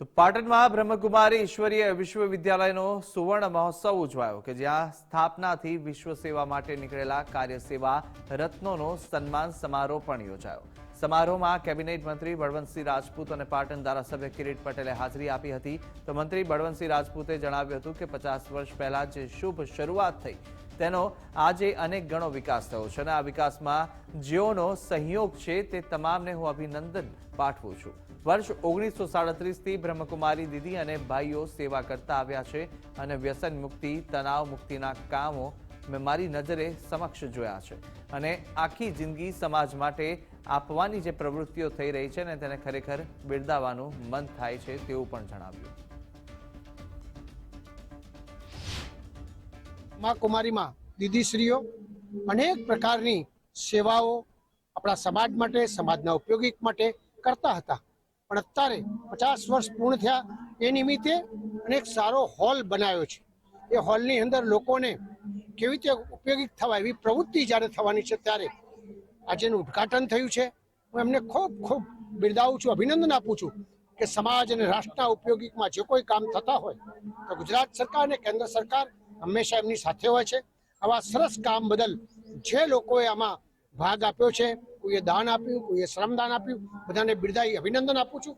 તો પાટણમાં બ્રહ્મકુમારી ઈશ્વરીય વિશ્વવિદ્યાલયનો સુવર્ણ મહોત્સવ ઉજવાયો કે જ્યાં સ્થાપનાથી વિશ્વ સેવા માટે નીકળેલા કાર્યસેવા રત્નોનો સન્માન સમારોહ પણ યોજાયો. સમારોહમાં કેબિનેટ મંત્રી બળવંતસિંહ રાજપૂત અને પાટણ ધારાસભ્ય કિરીટ પટેલે હાજરી આપી હતી. તો મંત્રી બળવંતસિંહ રાજપૂતે જણાવ્યું હતું કે પચાસ વર્ષ પહેલા જે શુભ શરૂઆત થઈ, તેનો આજે અનેક ગણો વિકાસ થયો છે અને આ વિકાસમાં જેઓનો સહયોગ છે તે તમામને હું અભિનંદન પાઠવું છું. વર્ષ ઓગણીસો સાડત્રીસથી બ્રહ્મકુમારી દીદી અને ભાઈઓ સેવા કરતા આવ્યા છે અને વ્યસન મુક્તિ, તણાવ મુક્તિના કામો મેં મારી નજરે સમક્ષ જોયા છે. અને આખી જિંદગી સમાજ માટે આપવાની જે પ્રવૃત્તિઓ થઈ રહી છે ને તેને ખરેખર બિરદાવવાનું મન થાય છે તેવું પણ જણાવ્યું. મા કુમારીમાં દીદીશ્રીઓ અનેક પ્રકારની સેવાઓ આપણા સમાજ માટે, સમાજના ઉપયોગી માટે કરતા હતા. પણ અત્યારે પચાસ વર્ષ પૂર્ણ થયા એ નિમિત્તે અનેક સારો હોલ બનાવ્યો છે. એ હોલની અંદર લોકોને કેવી રીતે ઉપયોગી થવા એવી પ્રવૃત્તિ જ્યારે થવાની છે ત્યારે આજે એનું ઉદ્ઘાટન થયું છે. હું એમને ખૂબ ખૂબ બિરદાવું છું, અભિનંદન આપું છું કે સમાજ અને રાષ્ટ્રના ઉપયોગીમાં જે કોઈ કામ થતા હોય તો ગુજરાત સરકાર અને કેન્દ્ર સરકાર હંમેશા એમની સાથે હોય છે. આવા સરસ કામ બદલ જે લોકોએ આમાં ભાગ આપ્યો છે, કોઈએ દાન આપ્યું, કોઈએ શ્રમદાન આપ્યું, બધાને બિરદાઈ અભિનંદન આપું છું.